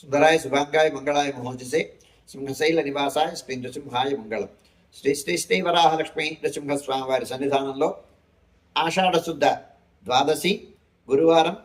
సుందరాయ శుభాంగాయ మంగళాయ మహోజసే. సింహశైల నివాసాయ శ్రీ నృసింహాయ మంగళం. శ్రీ శ్రీ శ్రీ వరాహలక్ష్మి నృసింహస్వామి వారి సన్నిధానంలో ఆషాఢశుద్ధ ద్వాదశి గురువారం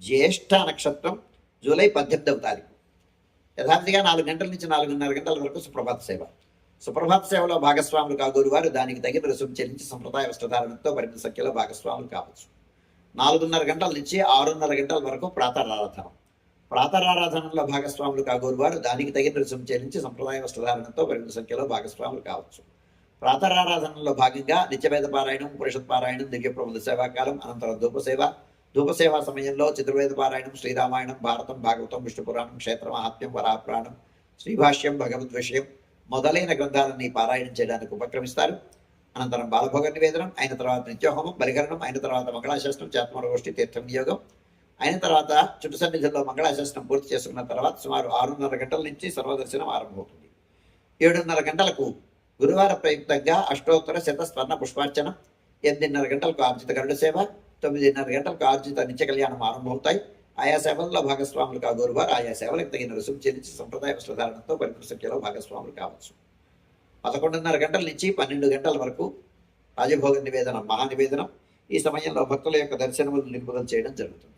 జ్యేష్ఠ నక్షత్రం జూలై పద్దెనిమిదవ తారీఖు. యథార్థిగా నాలుగు గంటల నుంచి నాలుగున్నర గంటల వరకు సుప్రభాత సేవ. సుప్రభాత సేవలో భాగస్వాములు కాగోరు వారు దానికి తగిన రుసుము చెల్లించి సంప్రదాయ వస్త్రధారణతో పరిమిత సంఖ్యలో భాగస్వాములు కావచ్చు. నాలుగున్నర గంటల నుంచి ఆరున్నర గంటల వరకు ప్రాతరారాధన. ప్రాతరారాధనలో భాగస్వాములు కాగోరు వారు దానికి తగిన రుసుము చెల్లించి సంప్రదాయ వస్త్రధారణతో పరిమిత సంఖ్యలో భాగస్వాములు కావచ్చు. ప్రాతరారాధనలో భాగంగా నిత్యవేద పారాయణం పురుషత్ పారాయణం దివ్య సేవాకాలం అనంతరం ధూపసేవ. ధూపసేవ సమయంలో చతుర్వేద పారాయణం శ్రీరామాయణం భారతం భాగవతం విష్ణు పురాణం క్షేత్ర మహాత్మ్యం వరాపురాణం శ్రీభాష్యం భగవద్ విషయం మొదలైన గ్రంథాలన్నీ పారాయణం చేయడానికి ఉపక్రమిస్తారు. అనంతరం బాలభోగ నివేదనం అయిన తర్వాత నిత్యహోమం బలికరణం అయిన తర్వాత మంగళాశాస్త్రం చేతమరగోష్ఠి తీర్థం నియోగం అయిన తర్వాత చుట్టు సన్నిధిలో మంగళాశాసనం పూర్తి చేసుకున్న తర్వాత సుమారు ఆరున్నర గంటల నుంచి సర్వదర్శనం ఆరంభమవుతుంది. ఏడున్నర గంటలకు గురువార ప్రయుక్తంగా అష్టోత్తర శత స్వర్ణ పుష్పార్చన ఎనిమిదిన్నర గంటలకు ఆర్జిత గరుడ సేవ తొమ్మిదిన్నర గంటలకు ఆర్జిత నిత్య కళ్యాణం ఆరంభమవుతాయి. ఆయా సేవల్లో భాగస్వాములు కా గురువారు ఆయా సేవలకు తగిన రుసుము చెల్లించి సంప్రదాయ వస్త్రధారణతో పరిమిత సంఖ్యలో భాగస్వాములు కావచ్చు. పదకొండున్నర గంటల నుంచి పన్నెండు గంటల వరకు రాజభోగ నివేదనం మహానివేదనం ఈ సమయంలో భక్తుల యొక్క దర్శనములు నిలుపుదల చేయడం జరుగుతుంది.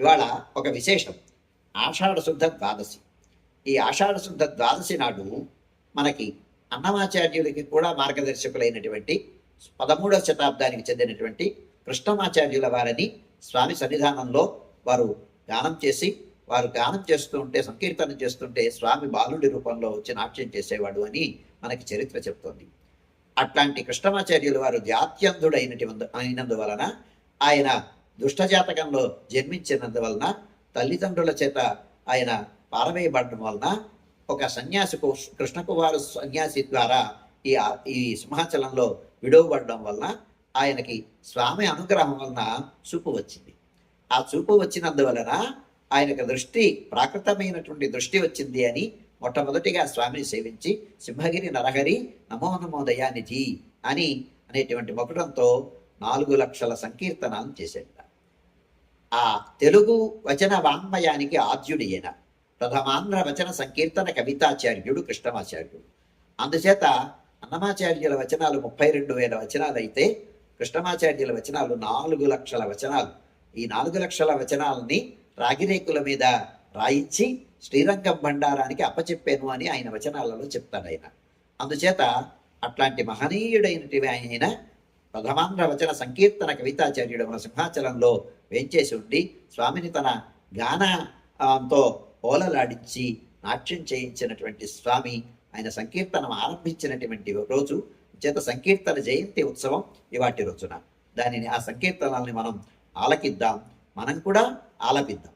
ఇవాళ ఒక విశేషం. ఆషాఢ శుద్ధ ద్వాదశి. ఈ ఆషాఢ శుద్ధ ద్వాదశి నాడు మనకి అన్నమాచార్యులకి కూడా మార్గదర్శకులైనటువంటి పదమూడవ శతాబ్దానికి చెందినటువంటి కృష్ణమాచార్యుల వారిని స్వామి సన్నిధానంలో వారు గానం చేసి వారు గానం చేస్తూ ఉంటే చేస్తుంటే స్వామి బాలుడి రూపంలో వచ్చి నాట్యం చేసేవాడు అని మనకి చరిత్ర చెప్తోంది. అట్లాంటి కృష్ణమాచార్యులు వారు జాత్యంధుడైనటువంటి అయినందువలన ఆయన దుష్టజాతకంలో జన్మించినందువలన తల్లిదండ్రుల చేత ఆయన పారవేయబడడం వలన ఒక సన్యాసికు కృష్ణకుమారు సన్యాసి ద్వారా ఈ ఈ సింహాచలంలో విడవబడడం వలన ఆయనకి స్వామి అనుగ్రహం వలన చూపు వచ్చింది. ఆ చూపు వచ్చినందువలన ఆయనకు దృష్టి ప్రాకృతమైనటువంటి దృష్టి వచ్చింది అని మొట్టమొదటిగా స్వామిని సేవించి సింహగిరి నరహరి నమో నమో దయానిధి అని అనేటువంటి మొకటంతో నాలుగు లక్షల సంకీర్తనాలు చేశాడు. ఆ తెలుగు వచన వాంగ్మయానికి ఆద్యుడు ఈయన ప్రథమాంధ్ర వచన సంకీర్తన కవితాచార్యుడు కృష్ణమాచార్యుడు. అందుచేత అన్నమాచార్యుల వచనాలు ముప్పై రెండు వేల వచనాలు అయితే కృష్ణమాచార్యుల వచనాలు నాలుగు లక్షల వచనాలు. ఈ నాలుగు లక్షల వచనాలని రాగిరేకుల మీద రాయించి శ్రీరంగం భండారానికి అప్పచెప్పాను అని ఆయన వచనాలలో చెప్తాడు ఆయన. అందుచేత అట్లాంటి మహనీయుడైనటువంటి ఆయన ప్రథమాంధ్ర వచన సంకీర్తన కవితాచార్యుడు మన సింహాచలంలో వేంచేసి ఉండి స్వామిని తన గానంతో ఓలలాడించి నాట్యం చేయించినటువంటి స్వామి ఆయన సంకీర్తనం ఆరంభించినటువంటి రోజు చేత సంకీర్తన జయంతి ఉత్సవం ఇవాటి రోజున. దానిని ఆ సంకీర్తనల్ని మనం ఆలకిద్దాం మనం కూడా ఆలపిద్దాం.